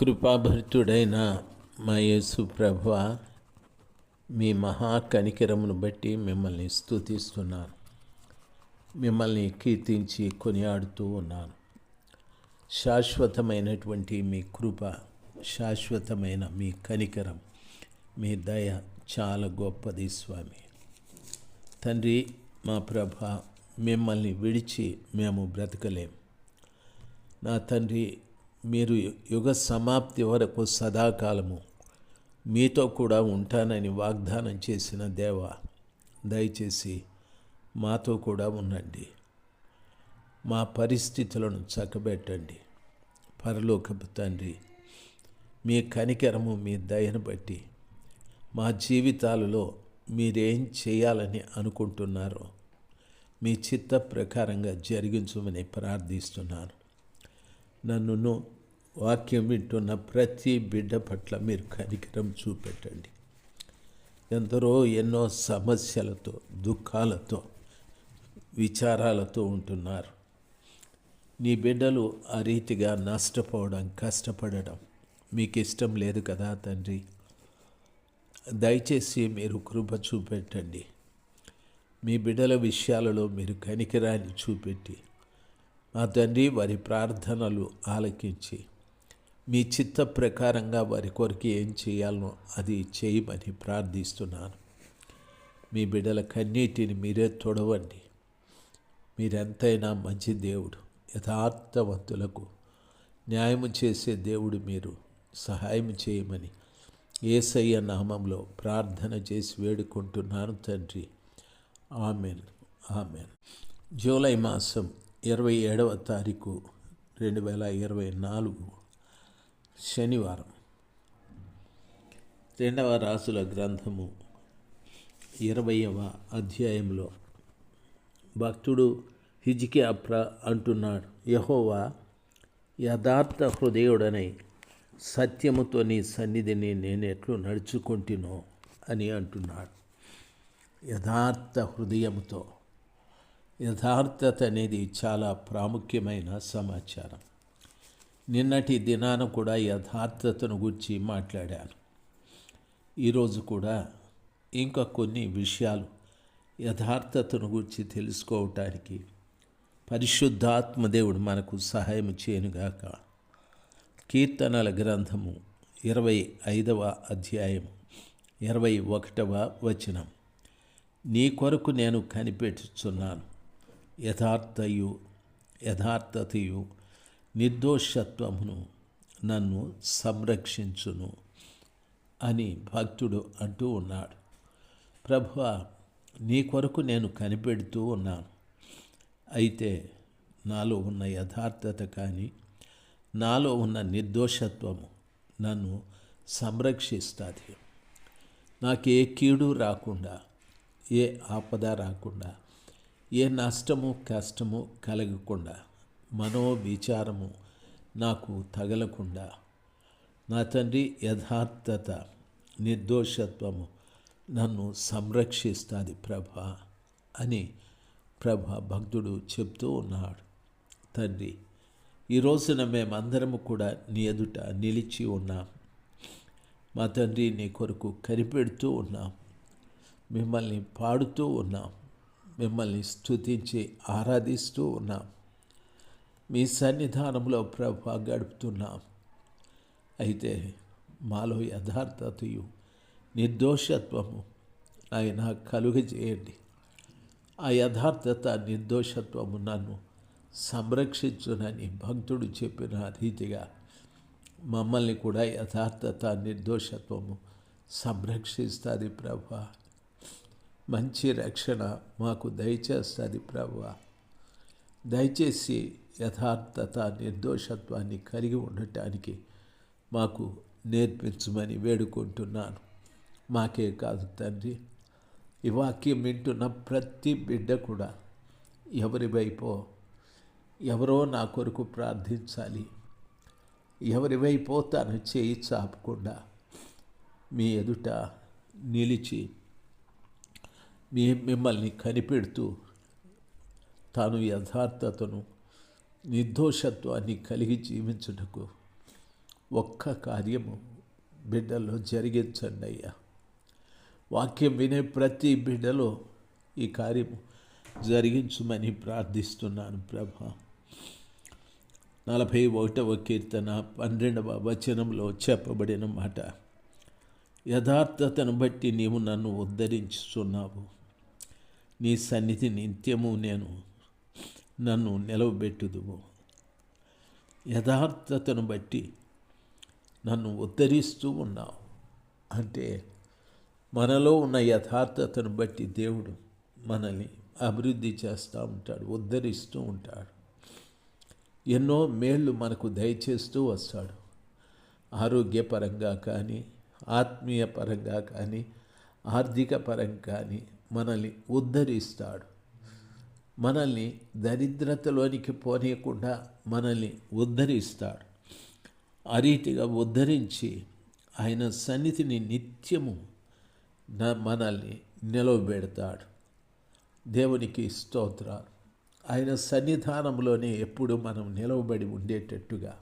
కృపాభరితుడైన మా యేసు ప్రభు మీ మహాకనికరమును బట్టి మిమ్మల్ని స్తుతిస్తున్నాను. మిమ్మల్ని కీర్తించి కొనియాడుతూ ఉన్నాను. శాశ్వతమైనటువంటి మీ కృప శాశ్వతమైన మీ కనికరం మీ దయ చాలా గొప్పది స్వామి. తండ్రి మా ప్రభ మిమ్మల్ని విడిచి మేము బ్రతకలేం. నా తండ్రి మీరు యుగ సమాప్తి వరకు సదాకాలము మీతో కూడా ఉంటానని వాగ్దానం చేసిన దేవ దయచేసి మాతో కూడా ఉండండి. మా పరిస్థితులను చక్కబెట్టండి. పరలోకపు తండ్రి మీ కనికరము మీ దయను బట్టి మా జీవితాలలో మీరేం చేయాలని అనుకుంటున్నారో మీ చిత్త ప్రకారంగా జరిగించమని ప్రార్థిస్తున్నాను. నన్ను వాక్యం వింటున్న ప్రతి బిడ్డ పట్ల మీరు కనికరం చూపెట్టండి. ఎందరో ఎన్నో సమస్యలతో దుఃఖాలతో విచారాలతో ఉంటున్నారు. నీ బిడ్డలు ఆ రీతిగా నష్టపోవడం కష్టపడడం మీకు ఇష్టం లేదు కదా తండ్రి. దయచేసి మీరు కృప చూపెట్టండి. మీ బిడ్డల విషయాలలో మీరు కనికరాన్ని చూపెట్టి మా తండ్రి వారి ప్రార్థనలు ఆలకించి మీ చిత్త ప్రకారంగా వారి కొరకు ఏం చేయాలనో అది చేయమని ప్రార్థిస్తున్నాను. మీ బిడ్డల కన్నీటిని మీరే తొడవండి. మీరెంతైనా మంచి దేవుడు యథార్థవంతులకు న్యాయము చేసే దేవుడు మీరు. సహాయం చేయమని ఏసయ్య నామంలో ప్రార్థన చేసి వేడుకుంటున్నాను తండ్రి. ఆమెన్. ఆమెన్. జూలై మాసం ఇరవై ఏడవ తారీఖు రెండు వేల ఇరవై నాలుగు. శనివారం. రెండవ రాసుల గ్రంథము ఇరవయవ అధ్యాయంలో భక్తుడు హిజికి అప్ర అంటున్నాడు యహోవా యథార్థ హృదయుడనై సత్యముతో నీ సన్నిధిని నేను ఎట్లు నడుచుకుంటునో అని అంటున్నాడు. యథార్థ హృదయముతో యథార్థత అనేది చాలా ప్రాముఖ్యమైన సమాచారం. నిన్నటి దినాన కూడా యథార్థతను గురించి మాట్లాడాను. ఈరోజు కూడా ఇంకా కొన్ని విషయాలు యథార్థతను గురించి తెలుసుకోవటానికి పరిశుద్ధాత్మదేవుడు మనకు సహాయం చేయనుగాక. కీర్తనల గ్రంథము ఇరవై ఐదవ అధ్యాయం ఇరవై ఒకటవ వచనం. నీ కొరకు నేను కనిపెట్టుచున్నాను. యథార్థయు యథార్థతయు నిర్దోషత్వమును నన్ను సంరక్షించును అని భక్తుడు అంటూ ఉన్నాడు. ప్రభు నీ కొరకు నేను కనిపెడుతూ ఉన్నాను. అయితే నాలో ఉన్న యథార్థత కానీ నాలో ఉన్న నిర్దోషత్వము నన్ను సంరక్షిస్తుంది. నాకు ఏ కీడు రాకుండా ఏ ఆపద రాకుండా ఏ నష్టము కష్టము కలగకుండా మనోవిచారము నాకు తగలకుండా. నా తండ్రి యథార్థత నిర్దోషత్వము నన్ను సంరక్షిస్తుంది ప్రభ అని ప్రభ భక్తుడు చెప్తూ ఉన్నాడు. తండ్రి ఈ రోజున మేమందరము కూడా నీ ఎదుట నిలిచి ఉన్నాం. మా తండ్రి నీ కొరకు కనిపెడుతూ ఉన్నాం. మిమ్మల్ని పాడుతూ ఉన్నాం. మిమ్మల్ని స్తుతించి ఆరాధిస్తూ ఉన్నాం. మీ సన్నిధానంలో ప్రభ గడుపుతున్నాం. అయితే మాలో యథార్థతయు నిర్దోషత్వము ఆయన కలుగజేయండి ఆ యథార్థత నిర్దోషత్వము నన్ను సంరక్షించునని భక్తుడు చెప్పిన రీతిగా మమ్మల్ని కూడా యథార్థత నిర్దోషత్వము సంరక్షిస్తుంది ప్రభ. మంచి రక్షణ మాకు దయచేస్తుంది ప్రభ. దయచేసి యథార్థత నిర్దోషత్వాన్ని కలిగి ఉండటానికి మాకు నేర్పించమని వేడుకుంటున్నాను. మాకే కాదు తండ్రి ఈ వాక్యం వింటున్న ప్రతి బిడ్డ కూడా ఎవరి వైపో ఎవరో నా కొరకు ప్రార్థించాలి. ఎవరి వైపో తాను చేయి చాపకుండా మీ ఎదుట నిలిచి మీ మిమ్మల్ని కనిపెడుతూ తాను యథార్థతను నిర్దోషత్వాన్ని కలిగి జీవించుటకు ఒక్క కార్యము బిడ్డలో జరిగించండి అయ్యా. వాక్యం వినే ప్రతి బిడ్డలో ఈ కార్యము జరిగించమని ప్రార్థిస్తున్నాను ప్రభా. నలభై ఒకటవ కీర్తన పన్నెండవ వచనంలో చెప్పబడిన మాట యథార్థతను బట్టి నీవు నన్ను ఉద్ధరించుతున్నావు నీ సన్నిధి నిత్యము నేను నన్ను నిలవబెట్టుదువు. యథార్థతను బట్టి నన్ను ఉద్ధరిస్తూ ఉన్నావు. అంటే మనలో ఉన్న యథార్థతను బట్టి దేవుడు మనల్ని అభివృద్ధి చేస్తూ ఉంటాడు ఉద్ధరిస్తూ ఉంటాడు. ఎన్నో మేళ్ళు మనకు దయచేస్తూ వస్తాడు. ఆరోగ్యపరంగా కానీ ఆత్మీయ పరంగా కానీ ఆర్థిక పరంగా కానీ మనల్ని ఉద్ధరిస్తాడు. మనల్ని దరిద్రతలోనికి పోనీయకుండా మనల్ని ఉద్ధరిస్తాడు. ఆ రీతిగా ఉద్ధరించి ఆయన సన్నిధిని నిత్యము మనల్ని నిలవబెడతాడు. దేవునికి స్తోత్రాలు. ఆయన సన్నిధానంలోనే ఎప్పుడు మనం నిలవబడి ఉండేటట్టుగా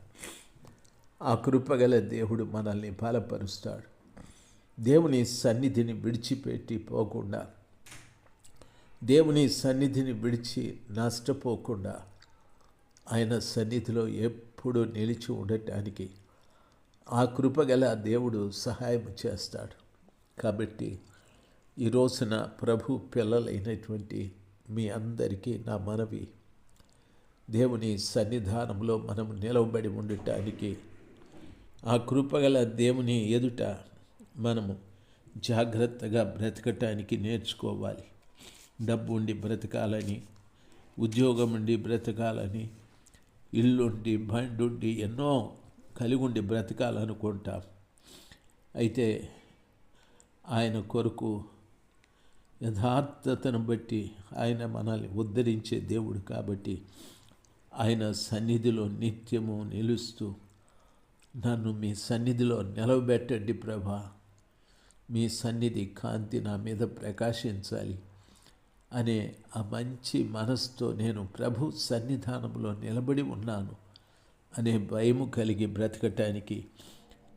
ఆ కృపగల దేవుడు మనల్ని బలపరుస్తాడు. దేవుని సన్నిధిని విడిచిపెట్టి పోకుండా దేవుని సన్నిధిని విడిచి నష్టపోకుండా ఆయన సన్నిధిలో ఎప్పుడు నిలిచి ఉండటానికి ఆ కృపగల దేవుడు సహాయం చేస్తాడు. కాబట్టి ఈ రోజున ప్రభు పిల్లలైనటువంటి మీ అందరికీ నా మనవి. దేవుని సన్నిధానంలో మనం నిలవబడి ఉండటానికి ఆ కృపగల దేవుని ఎదుట మనము జాగ్రత్తగా బ్రతకటానికి నేర్చుకోవాలి. డబ్బు ఉండి బ్రతకాలని ఉద్యోగం ఉండి బ్రతకాలని ఇల్లుండి బండుండి ఎన్నో కలిగి ఉండి బ్రతకాలనుకుంటాం. అయితే ఆయన కొరకు యథార్థతను బట్టి ఆయన మనల్ని ఉద్ధరించే దేవుడు కాబట్టి ఆయన సన్నిధిలో నిత్యము నిలుస్తూ నన్ను మీ సన్నిధిలో నిలవబెట్టండి ప్రభా. మీ సన్నిధి కాంతి నా మీద ప్రకాశించాలి. అనే ఆ మంచి మనస్సుతో నేను ప్రభు సన్నిధానంలో నిలబడి ఉన్నాను అనే భయము కలిగి బ్రతకటానికి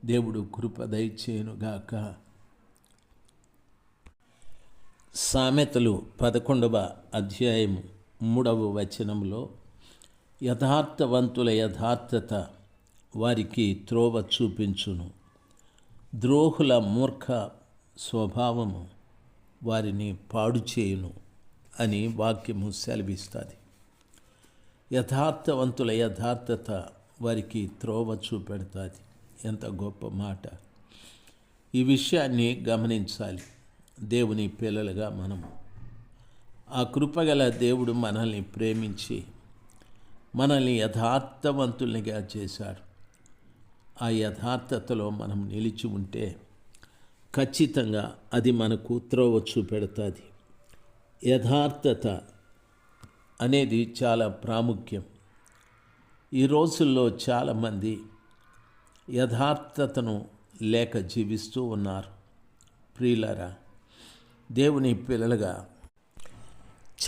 దేవుడు కృప దయచేయునుగాక సామెతలు పదకొండవ అధ్యాయం మూడవ వచనంలో యథార్థవంతుల యథార్థత వారికి త్రోవ చూపించును. ద్రోహుల మూర్ఖ స్వభావము వారిని పాడు చేయును. అని వాక్యము సెలవిస్తుంది. యథార్థవంతుల యథార్థత వారికి త్రోవ చూపెడుతుంది. ఎంత గొప్ప మాట. ఈ విషయాన్ని గమనించాలి. దేవుని పిల్లలుగా మనము. ఆ కృపగల దేవుడు మనల్ని ప్రేమించి మనల్ని యథార్థవంతుల్నిగా చేశాడు. ఆ యథార్థతలో మనం నిలిచి ఉంటే ఖచ్చితంగా అది మనకు త్రోవ చూపెడుతుంది. యథార్థత అనేది చాలా ప్రాముఖ్యం. ఈ రోజుల్లో చాలామంది యథార్థతను లేక జీవిస్తూ ఉన్నారు. ప్రియులరా దేవుని పిల్లలుగా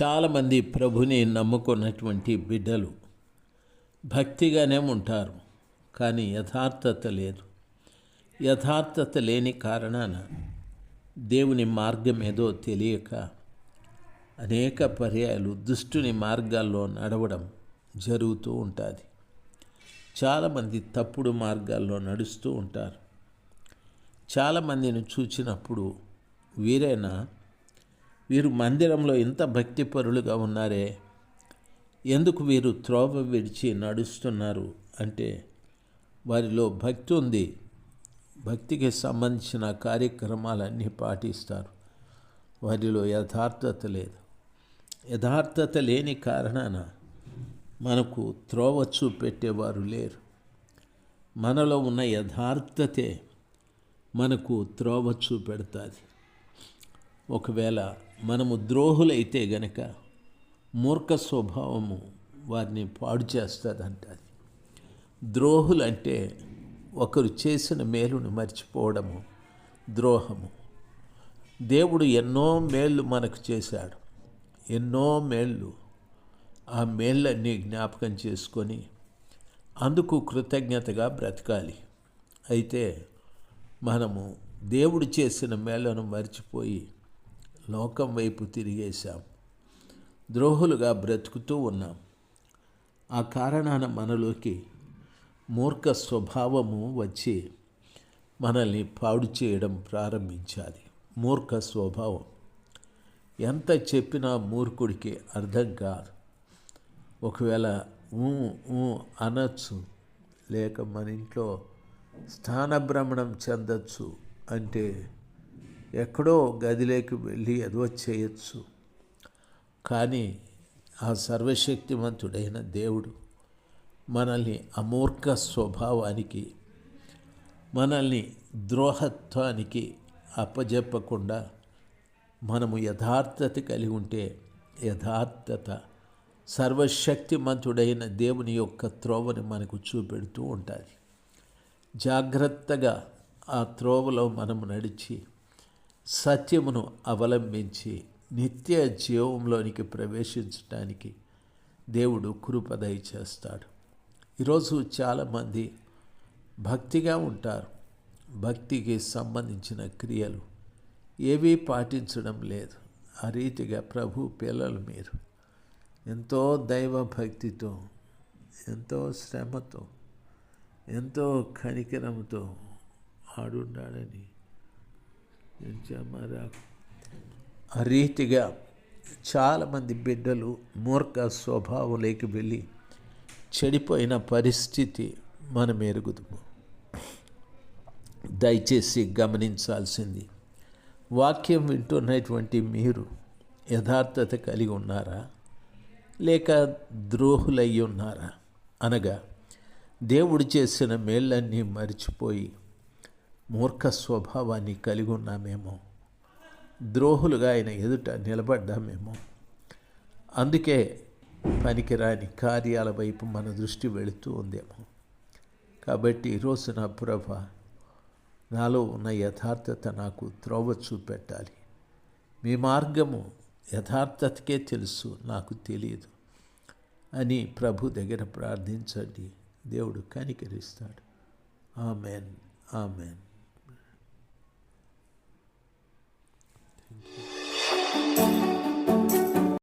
చాలామంది ప్రభుని నమ్ముకున్నటువంటి బిడ్డలు భక్తిగానే ఉంటారు కానీ యథార్థత లేదు. యథార్థత లేని కారణాన దేవుని మార్గం ఏదో తెలియక అనేక పర్యాయాలు దుష్టుని మార్గాల్లో నడవడం జరుగుతూ ఉంటుంది. చాలామంది తప్పుడు మార్గాల్లో నడుస్తూ ఉంటారు. చాలామందిని చూచినప్పుడు వీరైనా వీరు మందిరంలో ఇంత భక్తిపరులుగా ఉన్నారే ఎందుకు వీరు త్రోవ విడిచి నడుస్తున్నారు అంటే వారిలో భక్తి ఉంది. భక్తికి సంబంధించిన కార్యక్రమాలన్నీ పాటిస్తారు. వారిలో యథార్థత లేదు. యథార్థత లేని కారణాన మనకు త్రోవ చూపెట్టేవారు లేరు. మనలో ఉన్న యథార్థతే మనకు త్రోవ చూపెడుతుంది. ఒకవేళ మనము ద్రోహులైతే గనక మూర్ఖ స్వభావము వారిని పాడు చేస్తుందంట ద్రోహులంటే ఒకరు చేసిన మేలును మర్చిపోవడము ద్రోహము. దేవుడు ఎన్నో మేళ్ళు మనకు చేశాడు. ఎన్నో మేళ్ళు ఆ మేళ్ళన్నీ జ్ఞాపకం చేసుకొని అందుకు కృతజ్ఞతగా బ్రతకాలి. అయితే మనము దేవుడు చేసిన మేళను మర్చిపోయి లోకం వైపు తిరిగేశాం. ద్రోహులుగా బ్రతుకుతూ ఉన్నాం. ఆ కారణాన మనలోకి మూర్ఖ స్వభావము వచ్చి మనల్ని పాడు చేయడం ప్రారంభించాలి. మూర్ఖ స్వభావం. ఎంత చెప్పినా మూర్ఖుడికి అర్థం కాదు. ఒకవేళ ఊ ఊ అనొచ్చు లేక మన ఇంట్లో స్థానభ్రమణం చెందొచ్చు అంటే ఎక్కడో గదిలోకి వెళ్ళి ఏదో చేయొచ్చు. కానీ ఆ సర్వశక్తివంతుడైన దేవుడు మనల్ని అమూర్ఖ స్వభావానికి మనల్ని ద్రోహత్వానికి అప్పజెప్పకుండా మనము యథార్థత కలిగి ఉంటే యథార్థత సర్వశక్తిమంతుడైన దేవుని యొక్క త్రోవని మనకు చూపెడుతూ ఉంటుంది జాగ్రత్తగా ఆ త్రోవలో మనము నడిచి సత్యమును అవలంబించి నిత్య జీవంలోనికి ప్రవేశించడానికి దేవుడు కృపదయ చేస్తాడు. ఈరోజు చాలామంది భక్తిగా ఉంటారు. భక్తికి సంబంధించిన క్రియలు ఏవీ పాటించడం లేదు. ఆ రీతిగా ప్రభు పిల్లలు మీరు. ఎంతో దైవ భక్తితో ఎంతో శ్రమతో ఎంతో కనికరంతో ఆడున్నాడని ఆ రీతిగా చాలామంది బిడ్డలు మూర్ఖ స్వభావంలోకి వెళ్ళి చెడిపోయిన పరిస్థితి మనం ఎరుగుదుము దయచేసి గమనించాల్సింది. వాక్యం వింటున్నటువంటి మీరు యథార్థత కలిగి ఉన్నారా? లేక ద్రోహులయ్యి ఉన్నారా? అనగా దేవుడు చేసిన మేళ్ళన్నీ మరిచిపోయి మూర్ఖ స్వభావాన్ని కలిగి ఉన్నామేమో. ద్రోహులుగా ఆయన ఎదుట నిలబడ్డామేమో. అందుకే పనికిరాని కార్యాల వైపు మన దృష్టి వెళుతూ ఉందేమో. కాబట్టి ఈరోజు నా ప్రభ నాలో ఉన్న యథార్థత నాకు త్రోవ చూపెట్టాలి. మీ మార్గము యథార్థతకే తెలుసు నాకు తెలియదు అని ప్రభు దగ్గర ప్రార్థించండి. దేవుడు కనికరిస్తాడు. Amen amen.